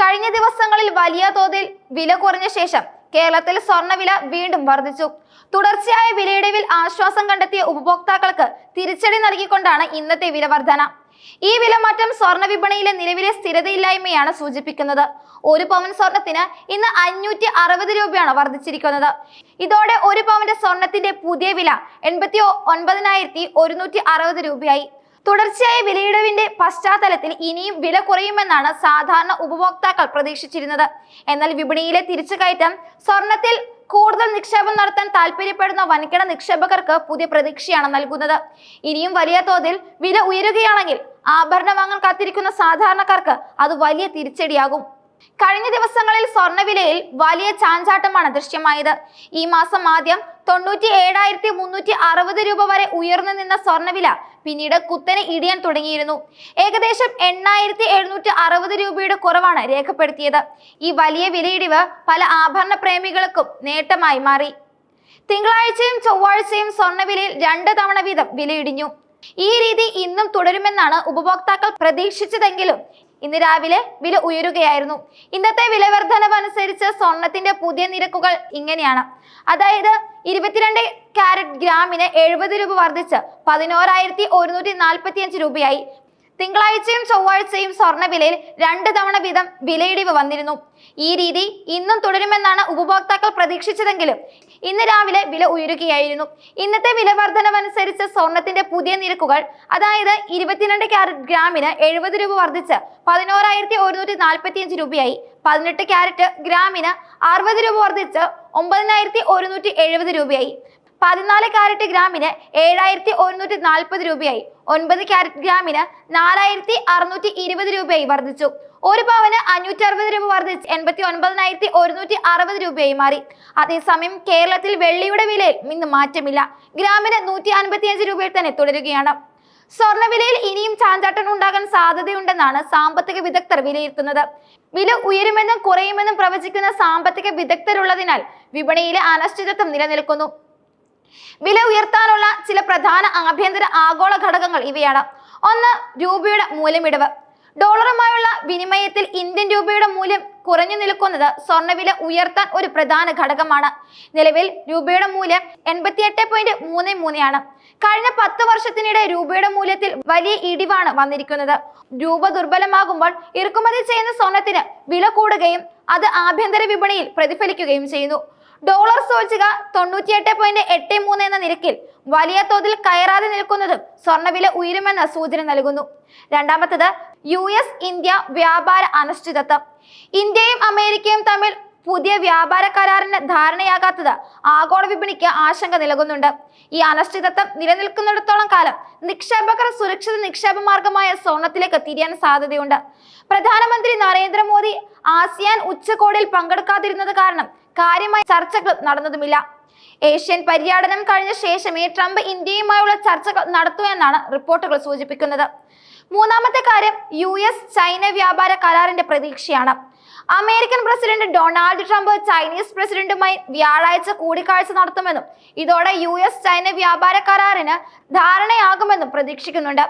കഴിഞ്ഞ ദിവസങ്ങളിൽ വലിയ തോതിൽ വില കുറഞ്ഞ ശേഷം കേരളത്തിൽ സ്വർണവില വീണ്ടും വർദ്ധിച്ചു. തുടർച്ചയായ വിലയിടിവിൽ ആശ്വാസം കണ്ടെത്തിയ ഉപഭോക്താക്കൾക്ക് തിരിച്ചടി നൽകിക്കൊണ്ടാണ് ഇന്നത്തെ വില വർധന ഈ വിലമാറ്റം സ്വർണ വിപണിയിലെ നിലവിലെ സ്ഥിരതയില്ലായ്മയാണ് സൂചിപ്പിക്കുന്നത്. ഒരു പവൻ സ്വർണത്തിന് ഇന്ന് അഞ്ഞൂറ്റി അറുപത് രൂപയാണ് വർദ്ധിച്ചിരിക്കുന്നത്. ഇതോടെ ഒരു പവന്റെ സ്വർണത്തിന്റെ പുതിയ വില എൺപത്തി ഒൻപതിനായിരത്തി ഒരുന്നൂറ്റി അറുപത് രൂപയായി. തുടർച്ചയായ വിലയിടിവിന്റെ പശ്ചാത്തലത്തിൽ ഇനിയും വില കുറയുമെന്നാണ് സാധാരണ ഉപഭോക്താക്കൾ പ്രതീക്ഷിച്ചിരുന്നത്. എന്നാൽ വിപണിയിലെ തിരിച്ചു കയറ്റം സ്വർണത്തിൽ കൂടുതൽ നിക്ഷേപം നടത്താൻ താല്പര്യപ്പെടുന്ന വൻകിട നിക്ഷേപകർക്ക് പുതിയ പ്രതീക്ഷയാണ് നൽകുന്നത്. ഇനിയും വലിയ തോതിൽ വില ഉയരുകയാണെങ്കിൽ ആഭരണ വാങ്ങാൻ കാത്തിരിക്കുന്ന സാധാരണക്കാർക്ക് അത് വലിയ തിരിച്ചടിയാകും. കഴിഞ്ഞ ദിവസങ്ങളിൽ സ്വർണവിലയിൽ വലിയ ചാഞ്ചാട്ടമാണ് ദൃശ്യമായത്. ഈ മാസം ആദ്യം തൊണ്ണൂറ്റി ഏഴായിരത്തി മുന്നൂറ്റി അറുപത് രൂപ വരെ ഉയർന്നു നിന്ന സ്വർണവില പിന്നീട് കുത്തനെ ഇടിയാൻ തുടങ്ങിയിരുന്നു. ഏകദേശം എണ്ണായിരത്തി എഴുന്നൂറ്റി അറുപത് രൂപയുടെ കുറവാണ് രേഖപ്പെടുത്തിയത്. ഈ വലിയ വിലയിടിവ് പല ആഭരണ പ്രേമികൾക്കും നേട്ടമായി മാറി. തിങ്കളാഴ്ചയും ചൊവ്വാഴ്ചയും സ്വർണവിലയിൽ രണ്ട് തവണ വീതം വിലയിടിഞ്ഞു. ഈ രീതി ഇന്നും തുടരുമെന്നാണ് ഉപഭോക്താക്കൾ പ്രതീക്ഷിച്ചതെങ്കിലും ഇന്ന് രാവിലെ വില ഉയരുകയായിരുന്നു. ഇന്നത്തെ വില വർധനവ് അനുസരിച്ച് സ്വർണത്തിന്റെ പുതിയ നിരക്കുകൾ ഇങ്ങനെയാണ്. അതായത് ഇരുപത്തിരണ്ട് കാരറ്റ് ഗ്രാമിന് എഴുപത് രൂപ വർദ്ധിച്ച് പതിനോരായിരത്തി ഒരുന്നൂറ്റി നാൽപ്പത്തി അഞ്ച് രൂപയായി. തിങ്കളാഴ്ചയും ചൊവ്വാഴ്ചയും സ്വർണവിലയിൽ രണ്ട് തവണ വീതം വിലയിടിവ് വന്നിരുന്നു. ഈ രീതി ഇന്നും തുടരുമെന്നാണ് ഉപഭോക്താക്കൾ പ്രതീക്ഷിച്ചതെങ്കിലും ഇന്ന് രാവിലെ വില ഉയരുകയായിരുന്നു. ഇന്നത്തെ വില വർധനവനുസരിച്ച് സ്വർണത്തിന്റെ പുതിയ നിരക്കുകൾ അതായത് ഇരുപത്തിരണ്ട് ക്യാരറ്റ് ഗ്രാമിന് എഴുപത് രൂപ വർദ്ധിച്ച് പതിനോരായിരത്തി ഒരുന്നൂറ്റി നാൽപ്പത്തി അഞ്ച് രൂപയായി. പതിനെട്ട് ക്യാരറ്റ് ഗ്രാമിന് അറുപത് രൂപ വർദ്ധിച്ച് ഒമ്പതിനായിരത്തി ഒരുന്നൂറ്റി എഴുപത് രൂപയായി. പതിനാല് ക്യാരറ്റ് ഗ്രാമിന് ഏഴായിരത്തി ഒരുന്നൂറ്റി നാൽപ്പത് രൂപയായി. ഒൻപത് ക്യാരറ്റ് ഗ്രാമിന് നാലായിരത്തി അറുന്നൂറ്റി ഇരുപത് രൂപയായി വർദ്ധിച്ചു. ഒരു പവന് അഞ്ഞൂറ്റി അറുപത് രൂപ വർദ്ധിച്ച് എൺപത്തി ഒൻപതിനായിരത്തി ഒരുന്നൂറ്റി അറുപത് രൂപയായി മാറി. അതേസമയം കേരളത്തിൽ വെള്ളിയുടെ വിലയിൽ ഇന്ന് മാറ്റമില്ല. ഗ്രാമിന് നൂറ്റി അൻപത്തിയഞ്ച് രൂപയിൽ തന്നെ തുടരുകയാണ്. സ്വർണവിലയിൽ ഇനിയും ചാഞ്ചാട്ടം ഉണ്ടാകാൻ സാധ്യതയുണ്ടെന്നാണ് സാമ്പത്തിക വിദഗ്ധർ വിലയിരുത്തുന്നത്. വില ഉയരുമെന്നും കുറയുമെന്നും പ്രവചിക്കുന്ന സാമ്പത്തിക വിദഗ്ധരുള്ളതിനാൽ വിപണിയിലെ അനിശ്ചിതത്വം നിലനിൽക്കുന്നു. വില ഉയർത്താനുള്ള പ്രധാന ആഭ്യന്തര ആഗോള ഘടകങ്ങൾ ഇവയാണ്. ഒന്ന് രൂപയുടെ മൂല്യമിടിവ്. ഡോളറുമായുള്ള വിനിമയത്തിൽ ഇന്ത്യൻ രൂപയുടെ മൂല്യം കുറഞ്ഞു നിൽക്കുന്നത് സ്വർണവില ഉയർത്താൻ ഒരു പ്രധാന ഘടകമാണ്. നിലവിൽ രൂപയുടെ മൂല്യം എൺപത്തിയെട്ട് പോയിന്റ് മൂന്ന് മൂന്നാണ് കഴിഞ്ഞ പത്ത് വർഷത്തിനിടെ രൂപയുടെ മൂല്യത്തിൽ വലിയ ഇടിവാണ് വന്നിരിക്കുന്നത്. രൂപ ദുർബലമാകുമ്പോൾ ഇറക്കുമതി ചെയ്യുന്ന സ്വർണത്തിന് വില കൂടുകയും അത് ആഭ്യന്തര വിപണിയിൽ പ്രതിഫലിക്കുകയും ചെയ്യുന്നു. ഡോളർ സൂചിക തൊണ്ണൂറ്റിയെട്ട് പോയിന്റ് എട്ട് മൂന്ന് എന്ന നിരക്കിൽ വലിയ തോതിൽ കയറാതെ നിൽക്കുന്നതും സ്വർണവില ഉയരുമെന്ന സൂചന നൽകുന്നു. രണ്ടാമത്തത് യു എസ് ഇന്ത്യ വ്യാപാര അനിശ്ചിതത്വം. ഇന്ത്യയും അമേരിക്കയും തമ്മിൽ പുതിയ വ്യാപാര കരാറിന് ധാരണയാകാത്തത് ആഗോള വിപണിക്ക് ആശങ്ക നിലകുന്നുണ്ട്. ഈ അനിശ്ചിതത്വം നിലനിൽക്കുന്നിടത്തോളം കാലം നിക്ഷേപകർ സുരക്ഷിത നിക്ഷേപ മാർഗമായ സ്വർണത്തിലേക്ക് തിരിയാൻ സാധ്യതയുണ്ട്. പ്രധാനമന്ത്രി നരേന്ദ്രമോദി ആസിയാൻ ഉച്ചകോടിയിൽ പങ്കെടുക്കാതിരുന്നത് കാരണം കാര്യമായ ചർച്ചകൾ നടന്നതുമില്ല. ഏഷ്യൻ പര്യടനം കഴിഞ്ഞ ശേഷമേ ട്രംപ് ഇന്ത്യയുമായുള്ള ചർച്ചകൾ നടത്തൂ എന്നാണ് റിപ്പോർട്ടുകൾ സൂചിപ്പിക്കുന്നത്. മൂന്നാമത്തെ കാര്യം യു എസ് ചൈന വ്യാപാര കരാറിന്റെ പ്രതീക്ഷയാണ്. American president Donald Trump Chinese പ്രസിഡന്റുമായി വ്യാഴാഴ്ച കൂടിക്കാഴ്ച നടത്തുമെന്നും ഇതോടെ യു എസ് ചൈന വ്യാപാര കരാറിന് ധാരണയാകുമെന്നും പ്രതീക്ഷിക്കുന്നുണ്ട്.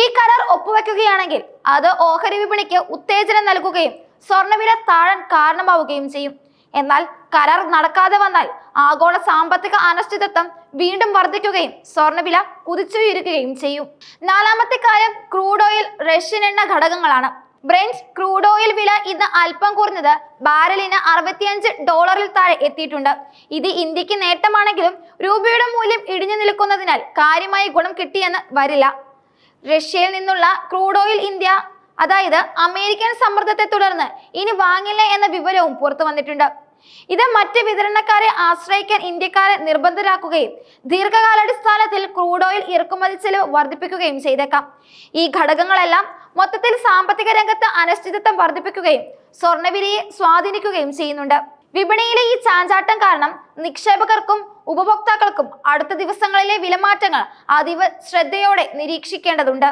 ഈ കരാർ ഒപ്പുവെക്കുകയാണെങ്കിൽ അത് ഓഹരി വിപണിക്ക് ഉത്തേജനം നൽകുകയും സ്വർണവില താഴാൻ കാരണമാവുകയും ചെയ്യും. എന്നാൽ കരാർ നടക്കാതെ വന്നാൽ ആഗോള സാമ്പത്തിക അനിശ്ചിതത്വം വീണ്ടും വർദ്ധിക്കുകയും സ്വർണവില കുതിച്ചുയരുകയും ചെയ്യും. നാലാമത്തെ കാര്യം ക്രൂഡ് ഓയിൽ റഷ്യൻ എണ്ണ ഘടകങ്ങളാണ്. ബ്രെൻഡ് ക്രൂഡ് ഓയിൽ വില ഇന്ന് അല്പം കുറഞ്ഞത് ബാരലിന് അറുപത്തിയഞ്ച് ഡോളറിൽ താഴെ എത്തിയിട്ടുണ്ട്. ഇത് ഇന്ത്യയ്ക്ക് നേട്ടമാണെങ്കിലും രൂപയുടെ മൂല്യം ഇടിഞ്ഞു നിൽക്കുന്നതിനാൽ കാര്യമായി ഗുണം കിട്ടിയെന്ന് വരില്ല. റഷ്യയിൽ നിന്നുള്ള ക്രൂഡ് ഓയിൽ ഇന്ത്യ അതായത് അമേരിക്കൻ സമ്മർദ്ദത്തെ തുടർന്ന് ഇനി വാങ്ങില്ല എന്ന വിവരവും പുറത്തു വന്നിട്ടുണ്ട്. ഇത് മറ്റ് വിതരണക്കാരെ ആശ്രയിക്കാൻ ഇന്ത്യക്കാരെ നിർബന്ധരാക്കുകയും ദീർഘകാലാടിസ്ഥാനത്തിൽ ക്രൂഡ് ഓയിൽ ഇറക്കുമതി ചെലവ് വർദ്ധിപ്പിക്കുകയും ചെയ്തേക്കാം. ഈ ഘടകങ്ങളെല്ലാം മൊത്തത്തിൽ സാമ്പത്തിക രംഗത്ത് അനിശ്ചിതത്വം വർദ്ധിപ്പിക്കുകയും സ്വർണവിലയെ സ്വാധീനിക്കുകയും ചെയ്യുന്നുണ്ട്. വിപണിയിലെ ഈ ചാഞ്ചാട്ടം കാരണം നിക്ഷേപകർക്കും ഉപഭോക്താക്കൾക്കും അടുത്ത ദിവസങ്ങളിലെ വിലമാറ്റങ്ങൾ അതീവ ശ്രദ്ധയോടെ നിരീക്ഷിക്കേണ്ടതുണ്ട്.